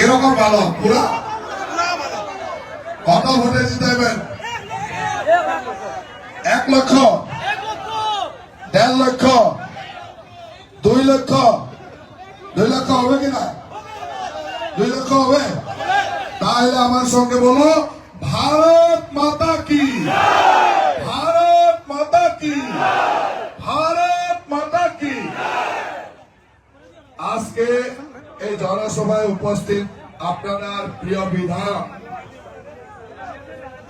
কীরকম ভালো? পুরা? কত ভোটে জিতাইবেন এক লক্ষ, দেড় লক্ষ, দুই লক্ষ দুই লক্ষ হবে কিনা দুই লক্ষ হবে? তাহলে আমার সঙ্গে বলো, ভারত মাতা কি? ভারত মাতা কি? ভারত মাতা কি? আজকে এই জনসভায় উপস্থিত আপনার প্রিয় বিধায়ক,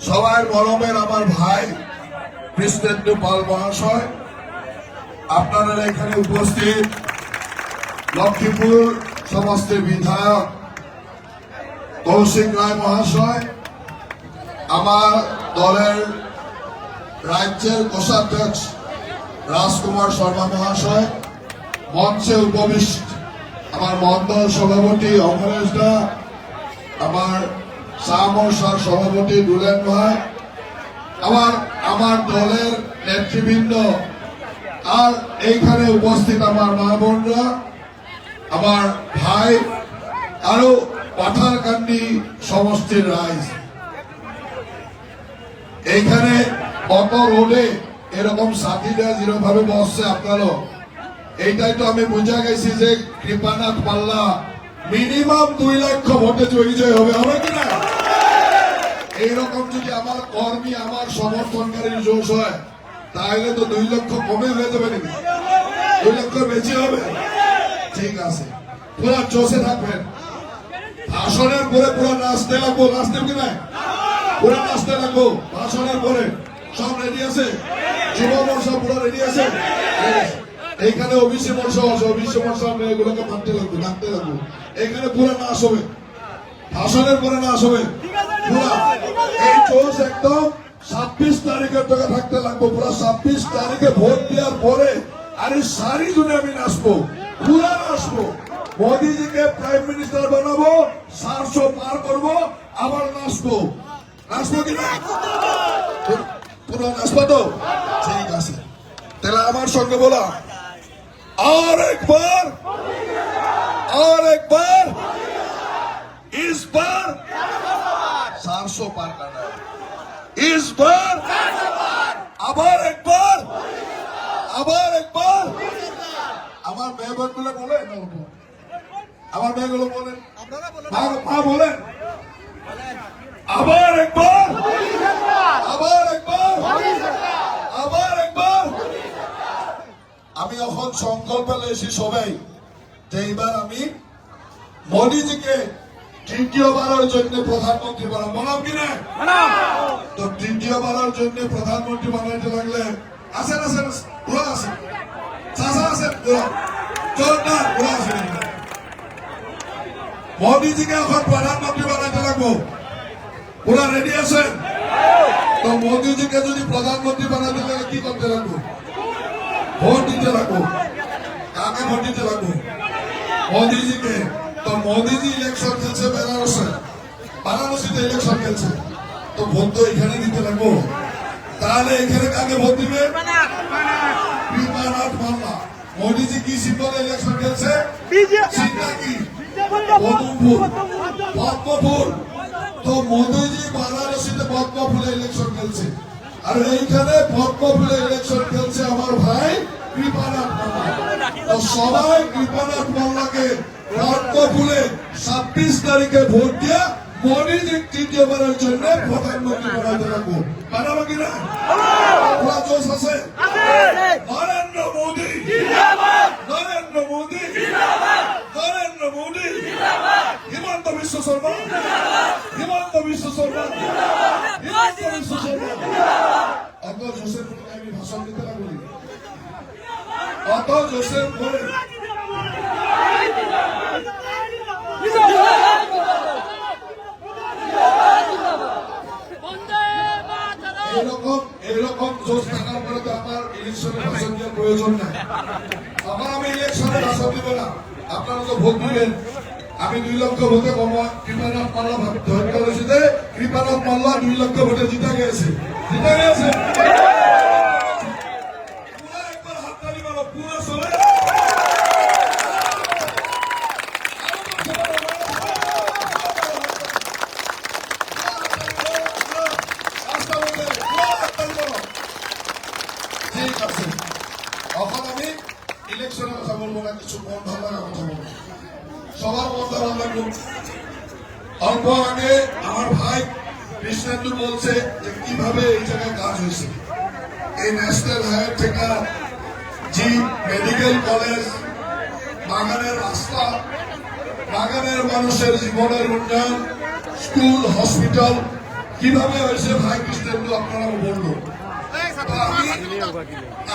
সবাই মরমের আমার ভাই, কৃষ্ণেন্দু পাল মহাশয়। আপনারা এখানে উপস্থিত, লক্ষ্মীপুর সমষ্টির বিধায়ক, কৌশিক রায় মহাশয়, আমার দলের রাজ্যের কোষাধ্যক্ষ রাজকুমার শর্মা মহাশয়, মঞ্চে উপবিষ্ট। আমার মন্ডল সভাপতি অমরেশ দা আমার সামসার সভাপতি দুলেন ভাই, আমার আমার দলের নেতৃবৃন্দ, আর এইখানে উপস্থিত আমার মা বোনরা, আমার ভাই, আরও পাঠারকান্দি সমষ্টির রাইজ। এইখানে কত রোডে এরকম সাথীরা যেরকম বসছে আপনারও এইটাই তো আমি বুঝা গেছি যে কৃপানাথ পাল্লা মিনিমাম দুই লক্ষ ভোটে জয়ী হবে হবে কিনা এইরকম যদি আমার কর্মী, আমার সমর্থনকারী জোশ হয়, তাহলে তো দুই লক্ষ কমে হয়ে যাবে নাকি? দুই লক্ষ বেশি হবে? ঠিক আছে। পুরা জোশে থাকবেন। ভাষণের পরে পুরো নাচতে লাগবো। নাচতে কি না? পুরো নাচতে লাগবো। ভাষণের পরে। সব রেডি আছে? যুব মর্ষা পুরো রেডি আছে? এইখানে ওবিসি মর্ষা আছে, ওবিসি মর্ষা আমরা এগুলোকে মানতে লাগবো নামতে লাগবো। এখানে পুরো নাচ হবে। ভাষণের পরে হবে। পুরা। এই জোশ একদম ছাব্বিশ তারিখের টাকা থাকতে লাগবো। পুরো ছাব্বিশ তারিখে ভোট দেওয়ার পরে আরে সারি জুড়ে আমি নাচবো। পুরা নাচবো। মোদিজিকে প্রাইম মিনিস্টার বানাবো সাতশো পার করব, আবার নাচবো। নাচবো কি না? পুরো নাচবো তো? ঠিক আছে। তাহলে আমার সঙ্গে বলা। আর একবার আর একবার इस बार चार सौ पार करना है इस बार আবার একবার আবার একবার আমার মেয়েবার গুলো বলেন না বলবো? আমার মেয়েগুলো বলেন মা মা বলেন আবার একবার এখন সংকল্প লেছি সবাই যে এইবার আমি মোদিজিকে তৃতীয়বারের জন্য প্রধানমন্ত্রী বানাবো। বললাম কিনা তো তৃতীয়বারের জন্য প্রধানমন্ত্রী বানাইতে লাগলে আসেন আসেন পুরো আসেন চাষা আসেন পুরো। জোরদার পুরো আসেন মোদিজিকে এখন প্রধানমন্ত্রী বানাইতে লাগবো। পুরো রেডি আছেন? তো মোদিজিকে যদি প্রধানমন্ত্রী বানাইতে লাগে কি করতে লাগবো? ভোট দিতে লাগবো কাকে ভোট দিতে লাগবো মোদিজিকে। তো মোদিজি ইলেকশন খেলছে বেনারসে। বারাণসীতে ইলেকশন খেলছে। তো ভোট তো এখানে দিতে লাগবো। তাহলে এখানে কাকে ভোট দিবে? কৃপানাথ মাল্লা মোদিজি কি সিম্বলে ইলেকশন খেলছে? সিটটা কি? পদ্মফুল। পদ্মফুল। তো মোদিজি বারাণসীতে পদ্মফুলে ইলেকশন খেলছে। আর এইখানে পদ্মফুলে ইলেকশন খেলছে আমার ভাই কৃপানাথ মাল্লা। তো সবাই কৃপানাথ মাল্লাকে পদ্মফুলে ছাব্বিশ তারিখে ভোট দিয়া মোদিজি তৃতীয়বারের জন্য প্রধানমন্ত্রী বানাতে রাখব বানাবো কিনা জোশ আছে? নরেন্দ্র মোদী। নরেন্দ্র মোদী। নরেন্দ্র মোদী। হিমন্ত বিশ্ব শর্মা। হিমন্ত বিশ্ব শর্মা। হিমন্ত বিশ্ব শর্মা। অত জোশের পরে আমি ভাষণ দিতে লাগবো অত জোশের পরে এরকম এরকম জোশ থাকার পরে তো আমার ইলেকশনে ভাষণ দেওয়ার প্রয়োজন নাই। তখন আমি ইলেকশনে ভাষণ দিব না। আপনারা তো ভোট দিবেন। আমি দুই লক্ষ ভোটে কৃপানাথ মাল্লা ধৈর্য রয়েছে কৃপানাথ মাল্লা দুই লক্ষ ভোটে জিতে গেছে জিতে গেছে পুরো একবার হাততালি পুরো সবাই রাস্তা বাগানের মানুষের জীবনের উন্নয়ন, স্কুল, হসপিটাল, কীভাবে হয়েছে ভাই কৃষ্ণেন্দু, আপনারা বলল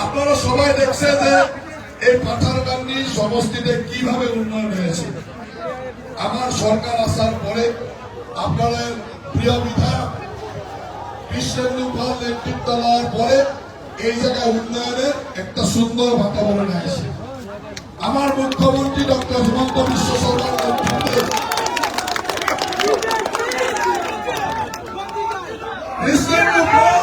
আপনারা সবাই দেখছে যে এই পাথারকান্দি সমষ্টিতে কীভাবে উন্নয়ন হয়েছে। আমার সরকার আসার পরে আপনাদের প্রিয় বিধায়ক কৃষ্ণেন্দু পাল নেতৃত্ব পরে এই জায়গায় উন্নয়নের একটা সুন্দর বাতাবরণ আছে আমার মুখ্যমন্ত্রী ডক্টর হিমন্ত বিশ্ব শর্মার নেতৃত্বে কৃষ্ণেন্দু পাল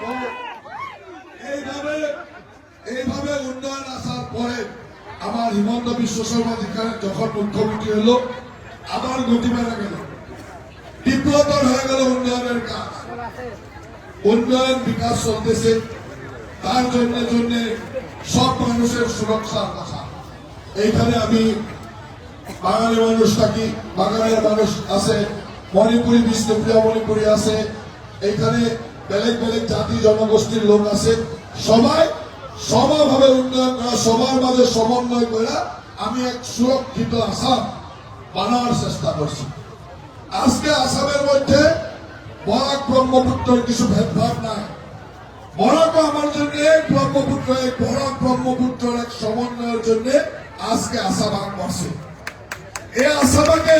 তো এইভাবে এইভাবে উন্নয়ন আসার পরে আমার হিমন্ত বিশ্ব শর্মা যেখানে যখন মুখ্যমন্ত্রী হলো আবার গতি বেড়ে গেল তীব্রতর হয়ে গেল উন্নয়নের কাজ বিকাশ চলতেছে, তার জন্য জন্য সব মানুষের সুরক্ষার কথা। এইখানে আমি বাঙালি মানুষ থাকি, বাঙালির মানুষ আছে, মণিপুরি, বিষ্ণুপ্রিয়া মণিপুরি আছে এখানে বেলেগ বেলেগ জাতি জনগোষ্ঠীর লোক আছে। সবাই সমাভাবে উন্নয়ন করা, সবার মাঝে সমন্বয় করে, আমি এক সুরক্ষিত আসাম বানানোর চেষ্টা করছি। আজকে আসামের মধ্যে বরাক ব্রহ্মপুত্রের কিছু ভেদভাব নাই। বরাক আমার জন্য ব্রহ্মপুত্র, এক বরাক ব্রহ্মপুত্র এক সমন্বয়ের জন্য আজকে আসাম আগ বসে এই আসামাকে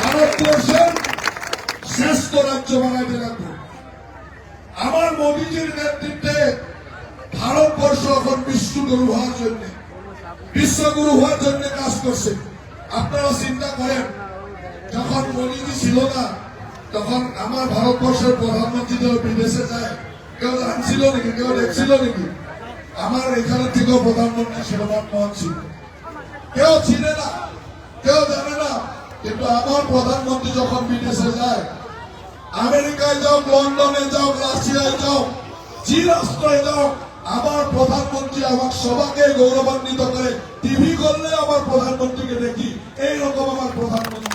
ভারতবর্ষের শ্রেষ্ঠ রাজ্য বানাইতে রাখব আমার মোদীজির নেতৃত্বে ভারতবর্ষ এখন বিশ্বগুরু হওয়ার জন্য, বিশ্বগুরু হওয়ার জন্য কাজ করছে। আপনারা চিন্তা করেন, যখন মোদীজি ছিল না, তখন আমার ভারতবর্ষের প্রধানমন্ত্রী বিদেশে যায় কেউ জানছিল নাকি? কেউ দেখছিল নাকি? আমার এখানে থেকেও প্রধানমন্ত্রী মনমোহন সিং কেউ চিনে না, কেউ জানে না, কিন্তু আমার প্রধানমন্ত্রী যখন বিদেশে যায়, আমেরিকায় যাও, লন্ডনে যাও, রাশিয়ায় যাও, যে রাষ্ট্রে যাও, আমার প্রধানমন্ত্রী আমার সবাকে গৌরবান্বিত করে টিভি করলে আমার প্রধানমন্ত্রীকে দেখি। এইরকম আমার প্রধানমন্ত্রী।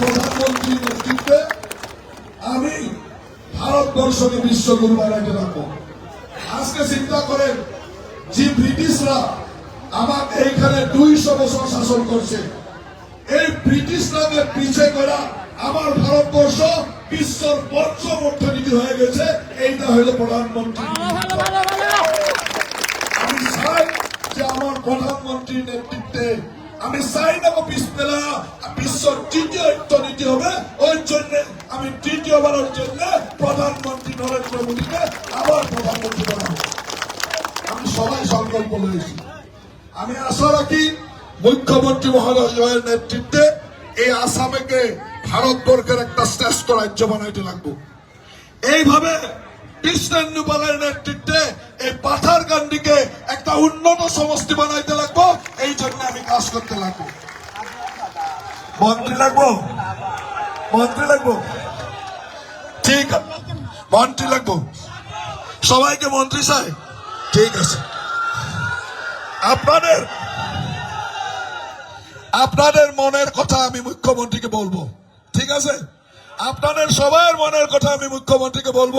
প্রধানমন্ত্রীর নেতৃত্বে আমি ভারতবর্ষকে বিশ্বগুরু বানাইতে রাখব। আজকে চিন্তা করেন যে ব্রিটিশরা আমার এইখানে দুইশো বছর শাসন করছে। এই ব্রিটিশরাকে পিছে করা আমার ভারতবর্ষ বিশ্বর পঞ্চম অর্থনীতি হয়ে গেছে। এইটা হলো প্রধানমন্ত্রী। আমি চাই যে আমার প্রধানমন্ত্রীর নেতৃত্বে আমি চাই না পিছবেলা বিশ্বর তৃতীয় অর্থনীতি হবে ওই জন্য, আমি তৃতীয়বারের জন্য প্রধানমন্ত্রী নরেন্দ্র মোদীকে আবার প্রধানমন্ত্রী বানাবো। আমি সবাই সংকল্প রয়েছি আমি আশা রাখি মুখ্যমন্ত্রী মহোদয়ের নেতৃত্বে এই আসামেকে ভারতবর্ষের একটা শ্রেষ্ঠ রাজ্য বানাইতে লাগবো। এইভাবে কৃষ্ণেন্দু পালের নেতৃত্বে এই পাথার গান্ধীকে একটা উন্নত সমষ্টি বানাইতে লাগবো, এই জন্য আমি কাজ করতে লাগবো। মন্ত্রী লাগবো? মন্ত্রী লাগবো? ঠিক আছে। মন্ত্রী লাগবো? সবাইকে মন্ত্রী চাই ঠিক আছে। আপনাদের আপনাদের মনের কথা আমি মুখ্যমন্ত্রীকে বলব। ঠিক আছে? আপনাদের সবার মনের কথা আমি মুখ্যমন্ত্রীকে বলব,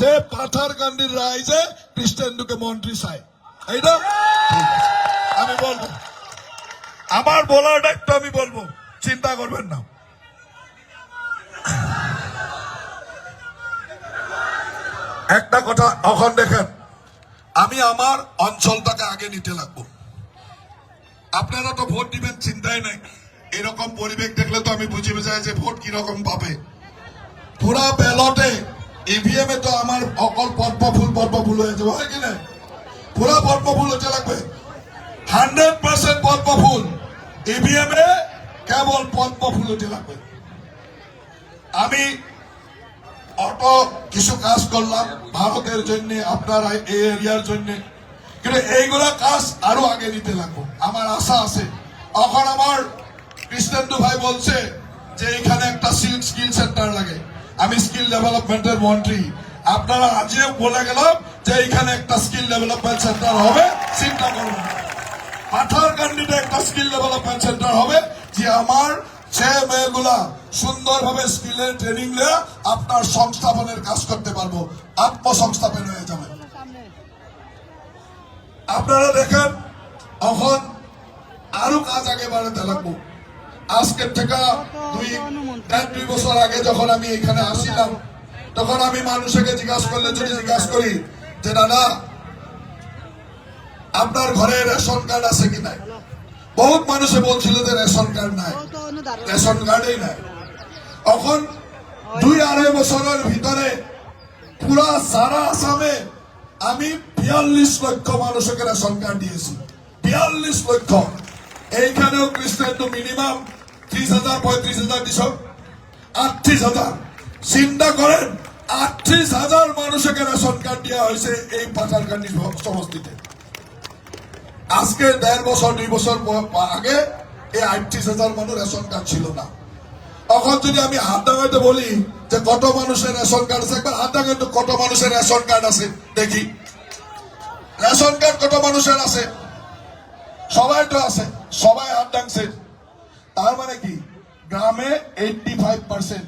যে পাথার কান্ডির রাইজে কৃষ্ণেন্দুকে মন্ত্রী চাই এইটা? আমি বলব। আমার বলার একটু আমি বলব। চিন্তা করবেন না। একটা কথা এখন দেখেন, আমি আমার অঞ্চলটাকে আগে নিতে লাগবো। আপনারা তো ভোট দিবেন, চিন্তাই নাই। এরকম পরিবেশ দেখলে তো আমি বুঝে যাই যে ভোট কীরকম পাবে। পুরা ব্যালটে ইভিএম এ তো আমার অকল পদ্ম ফুল পদ্ম ফুল হয়ে যাবে, হয় কি কিনা পুরা পদ্ম ফুল হতে লাগবে। হান্ড্রেড পার্সেন্ট পদ্ম ফুল ইভিএম এ কেবল পদ্ম ফুল হতে লাগবে। আমি অত কিছু কাজ করলাম ভারতের জন্য, আপনার এই এরিয়ার জন্য। কিন্তু এইগুলা কাজ আরও আগে নিতে লাগবো। আমার আশা আছে। এখন আমার কৃষ্ণেন্দু ভাই বলছে যে, এখানে একটা সিল্ক স্কিল সেন্টার লাগে। আমি স্কিল ডেভেলপমেন্টের মন্ত্রী। আপনারা আজও বলে গেলাম যে এইখানে একটা স্কিল ডেভেলপমেন্ট সেন্টার হবে চিন্তা করুন পাঠার কান্ডিতে একটা স্কিল ডেভেলপমেন্ট সেন্টার হবে, যে আমার ছেলে মেয়েগুলা সুন্দরভাবে স্কিলের ট্রেনিং নিয়ে আপনার সংস্থাপনের কাজ করতে পারব। আত্মসংস্থাপন হয়ে যাবে। আপনারা দেখেন, এখন আরও কাজ আগে বাড়াতে লাগবো। আজকের থেকে দুই দুই বছর আগে যখন আমি এখানে আসিলাম, তখন আমি মানুষকে জিজ্ঞাসা করলে, যদি জিজ্ঞাসা করি যে, দাদা, আপনার ঘরে রেশন কার্ড আছে কি নাই? বহুত মানুষে বলছিল যে, রেশন কার্ড নাই। রেশন কার্ডই নাই। এখন দুই, আড়াই বছরের ভিতরে পুরা সারা আসামে আমি বিয়াল্লিশ লক্ষ মানুষকে রেশন কার্ড দিয়েছি। বিয়াল্লিশ লক্ষ। এইখানেও কৃষ্ণের মিনিমাম ত্রিশ হাজার, পঁয়ত্রিশ হাজার দিছ আটত্রিশ হাজার। চিন্তা করেন, আটত্রিশ হাজার মানুষকে রেশন কার্ড হয়েছে এই সমষ্টিতে আজকে দেড় বছর, দুই বছর আগে এই আটত্রিশ হাজার মানুষ রেশন কার্ড ছিল না। এখন যদি আমি হাত দাঙাইতে বলি যে কত মানুষের রেশন কার্ড আছে, একবার হাত দাঙাইতে কত মানুষের রেশন কার্ড আছে, দেখি। রেশন কার্ড কত মানুষের আছে? সবাই তো আছে, সবাই হাত ডাকছে। তার মানে কি? গ্রামে এইটটি ফাইভ পার্সেন্ট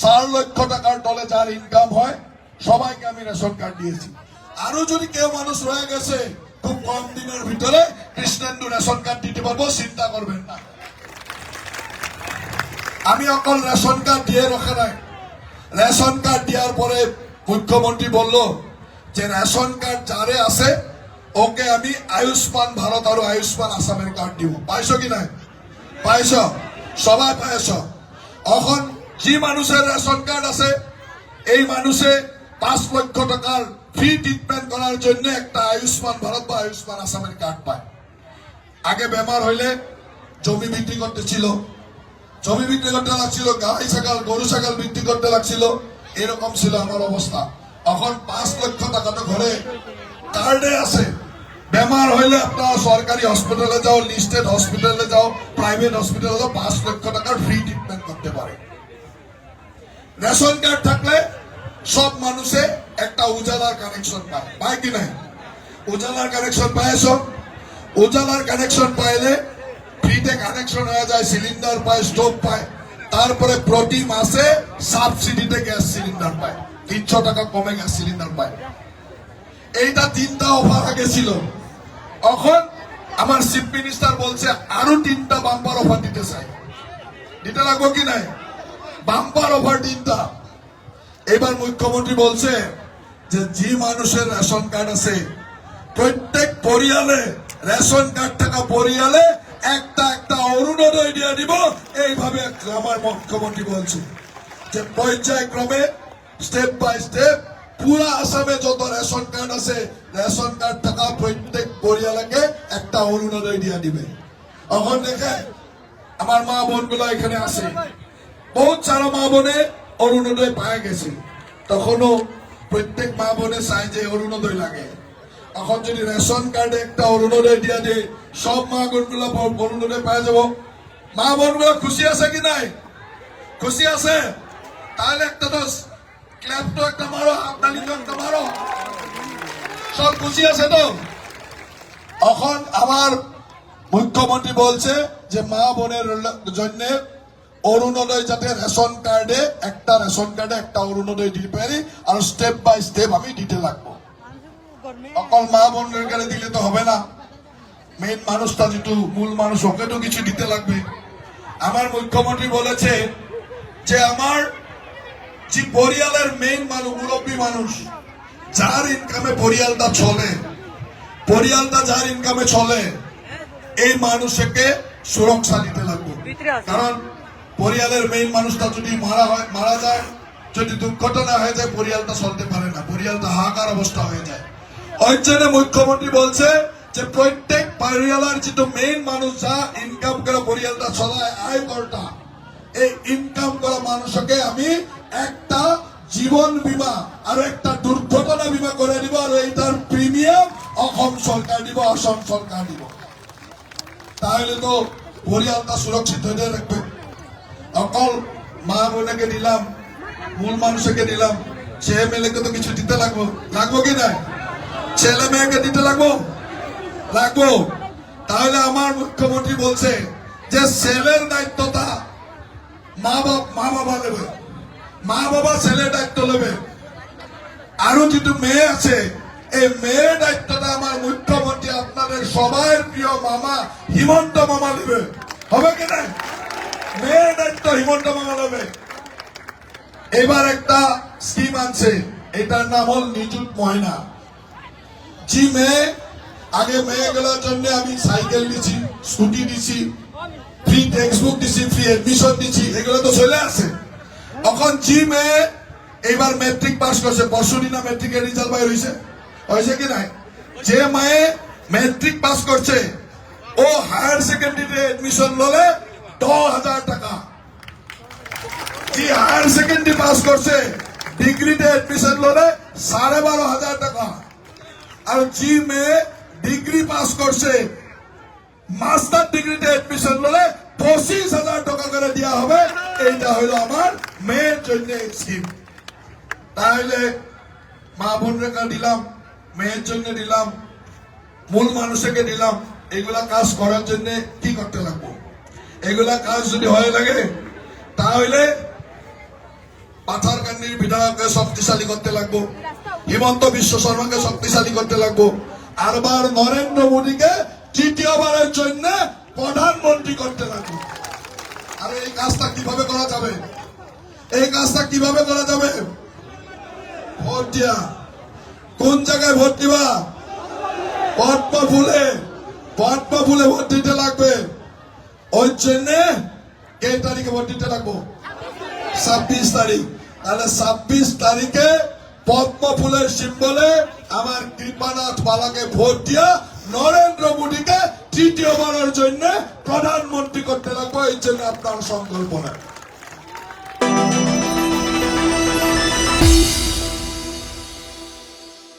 চার লক্ষ টাকার তলে যার ইনকাম হয়, সবাইকে আমি রেশন কার্ড দিয়েছি। আরও যদি কেউ মানুষ রয়ে গেছে, খুব কম দিনের ভিতরে কৃষ্ণেন্দু রেশন কার্ড দিতে পারব, চিন্তা করবেন না। আমি অকল রেশন কার্ড দিয়ে রাখা নাই। রেশন কার্ড দেওয়ার পরে মুখ্যমন্ত্রী বলল যে, রেশন কার্ড যারে আছে, ওকে আমি আয়ুষ্মান ভারত আর আয়ুষ্মান আসামের কার্ড দিব। পাইছো কি নাই? পাইছ? সবাই পাইছ? এখন যি মানুষের রেশন কার্ড আছে, এই মানুষে পাঁচ লক্ষ টাকার ফ্রি ট্রিটমেন্ট করার জন্য একটা আয়ুষ্মান ভারত বা আয়ুষ্মান আসামের কার্ড পায়। আগে বেমার হইলে জমি বিক্রি করতে ছিল। জমি বিক্রি করতে লাগছিল, গাই ছাগল গরু ছাগল বিক্রি করতে লাগছিল। এরকম ছিল আমার অবস্থা। এখন পাঁচ লক্ষ টাকা তো ঘরে কার্ডে আছে। বেমার হইলে আপনার সরকারি হসপিটালে যাও লিস্টেড হসপিটালে যাও প্রাইভেট হসপিটালে যাও, পাঁচ লক্ষ টাকার ফ্রি ট্রিটমেন্ট করতে পারে। রেশন কার্ড থাকলে সব মানুষে একটা উজালার কানেকশন পায়। পায় কি নাই? উজালার কানেকশন পায় সব। উজালার কানেকশন পাইলে ফ্রিতে কানেকশন হয়ে যায় সিলিন্ডার পায় স্টোভ পায়। তারপরে প্রতি মাসে সাবসিডিতে গ্যাস সিলিন্ডার পায়। তিনশো টাকা কমে গ্যাস সিলিন্ডার পায়। এইটা তিনটা অফার আগে ছিল। এখন আমার চিফ মিনিস্টার বলছে, আরও তিনটা বাম্পার অফার দিতে চাই। দিতে লাগবো কি নাই? বাম্পার অফার তিনটা। এবার মুখ্যমন্ত্রী বলছে যে যে মানুষের রেশন কার্ড আছে, প্রত্যেক পরিয়ালে রেশন কার্ড থাকা পরিয়ালে একটা একটা অরুণোদয় দিয়ে দিব। এইভাবে আমার মুখ্যমন্ত্রী বলছে যে, পর্যায়ক্রমে স্টেপ বাই স্টেপ পুরা আসামে যত রেশন কার্ড আছে, রেশন কার্ড থাকা প্রত্যেক পরিয়ালকে একটা অরুণোদয় দিয়ে দিবে। এখন দেখে আমার মা বোনগুলো এখানে আছে। বহুত সারা মা বোনে অরুণোদয় পায় গেছে। তখনও প্রত্যেক মা বোনে চাই যে অরুণোদয় লাগে। এখন যদি রেশন কার্ডে একটা অরুণোদয় দিয়া দিয়ে সব মা বোনগুলো অরুণোদয় পাই যাব, মা বোনগুলো খুশি আছে কি নাই? খুশি আছে? তাহলে একটা তো ক্ল্যাপ তো একটা মারো হাততালি, তো একটা মারো সব খুশি আছে তো? এখন আমার মুখ্যমন্ত্রী বলছে যে মা বোনের জন্য অরুণোদয় যাতে রেশন কার্ডে, একটা রেশন কার্ডে, একটা অরুণোদয় দিতে পারি আর স্টেপ বাই স্টেপ আমি দিতে লাগবো। অকল মা বোনের কাছে দিলে তো হবে না। মেইন মানুষটা যেটু, মূল মানুষ ওকে তো কিছু দিতে লাগবে। আমার মুখ্যমন্ত্রী বলেছে যে আমার যে পরিয়ালের মেইন মানুষ মুরব্বী মানুষ যার ইনকামে পরিয়ালটা চলে পরিয়ালটা যার ইনকামে চলে এই মানুষকে সুরক্ষা দিতে লাগবে। কারণ পরিয়ালের মেইন মানুষটা যদি মারা হয় মারা যায় যদি দুর্ঘটনা হয়ে যায় পরিয়ালটা চলতে পারে না। পরিয়ালটা হাহাকার অবস্থা হয়ে যায়। ওই জন্য মুখ্যমন্ত্রী বলছে যে প্রত্যেক পরিয়ালের যেটা মেইন মানুষ যা ইনকাম করে পরিয়ালটা চলায় আয় করটা এই ইনকাম করা মানুষকে আমি একটা জীবন বীমা আর একটা দুর্ঘটনা বীমা করে দিব আর এইটার প্রিমিয়াম অসম সরকার দিব, অসম সরকার দিব। তাহলে তো পরিয়ালটা সুরক্ষিত হয়ে রাখবে অকল মা বোনকে দিলাম, মূল মানুষকে দিলাম, ছেলে মেয়েকে তো কিছু দিতে লাগবো। লাগবো কি না ছেলে মেয়েকে দিতে লাগবো? লাগবো। তাহলে আমার মুখ্যমন্ত্রী বলছে যে, ছেলের দায়িত্বটা মা বাবা মা বাবা নেবে। মা বাবা ছেলের দায়িত্ব নেবে আরও যেটু মেয়ে আছে, এই মেয়ের দায়িত্বটা আমার মুখ্যমন্ত্রী, আপনাদের সবাই প্রিয় মামা হিমন্ত মামা নেবে। হবে কি না? মেয়ের দায়িত্ব হিমন্ত মামা নেবে। এবার একটা স্কিম আনছে, এটার নাম হল নিযুত ময়না। জি মেয়ে, আগে মেয়ে মেয়েগুলোর জন্য আমি সাইকেল দিছি, স্কুটি দিছি ফ্রি টেক্সট বুক দিছি ফ্রি এডমিশন দিছি, এগুলো তো চলে আসে। এখন জি মেয়ে এইবার মেট্রিক পাস করছে। পরশুদিন না মেট্রিকের রেজাল্ট বাইর হয়েছে হয়েছে কি নাই? যে মায়ে মেট্রিক পাস করছে, ও হায়ার সেকেন্ডারিতে এডমিশন ললে দশ হাজার টাকা। যে হায়ার সেকেন্ডারি পাস করছে ডিগ্রিতে এডমিশন ললে সাড়ে বারো হাজার টাকা। আর জি মেয়ে ডিগ্রি পাস করছে মাস্টার ডিগ্রিতে এডমিশন ললে পঁচিশ হাজার টাকা করে দেওয়া হবে। এইটা হলো আমার মেয়ের জন্য স্কিম তাহলে মা বোন রেখা দিলাম, মেয়ের জন্য দিলাম, মূল মানুষকে দিলাম। এগুলা কাজ করার জন্য কি করতে লাগবো? এগুলা কাজ যদি হয়ে লাগে তাহলে পাথারকান্দির বিধায়ককে শক্তিশালী করতে লাগবো, হিমন্ত বিশ্ব শর্মাকে শক্তিশালী করতে লাগবো আরবার নরেন্দ্র মোদীকে তৃতীয়বারের জন্য প্রধানমন্ত্রী করতে লাগবো আর এই কাজটা কীভাবে করা যাবে? এই কাজটা কীভাবে করা যাবে? ভোট দিয়া। কোন জায়গায় ভোট দিবা? পদ্ম ফুলে। পদ্ম ফুলে ভোট দিতে লাগবে। ওই জন্য কে তারিখে ভোট দিতে লাগবো? ছাব্বিশ তারিখ। তাহলে ছাব্বিশ তারিখে পদ্ম ফুলের সিম্বলে আমার কৃপানাথ বালাকে ভোট দিয়া নরেন্দ্র মোদীকে তৃতীয়বারের জন্য প্রধানমন্ত্রী করতে লাগবো এই জন্য আপনার সংকল্প নেন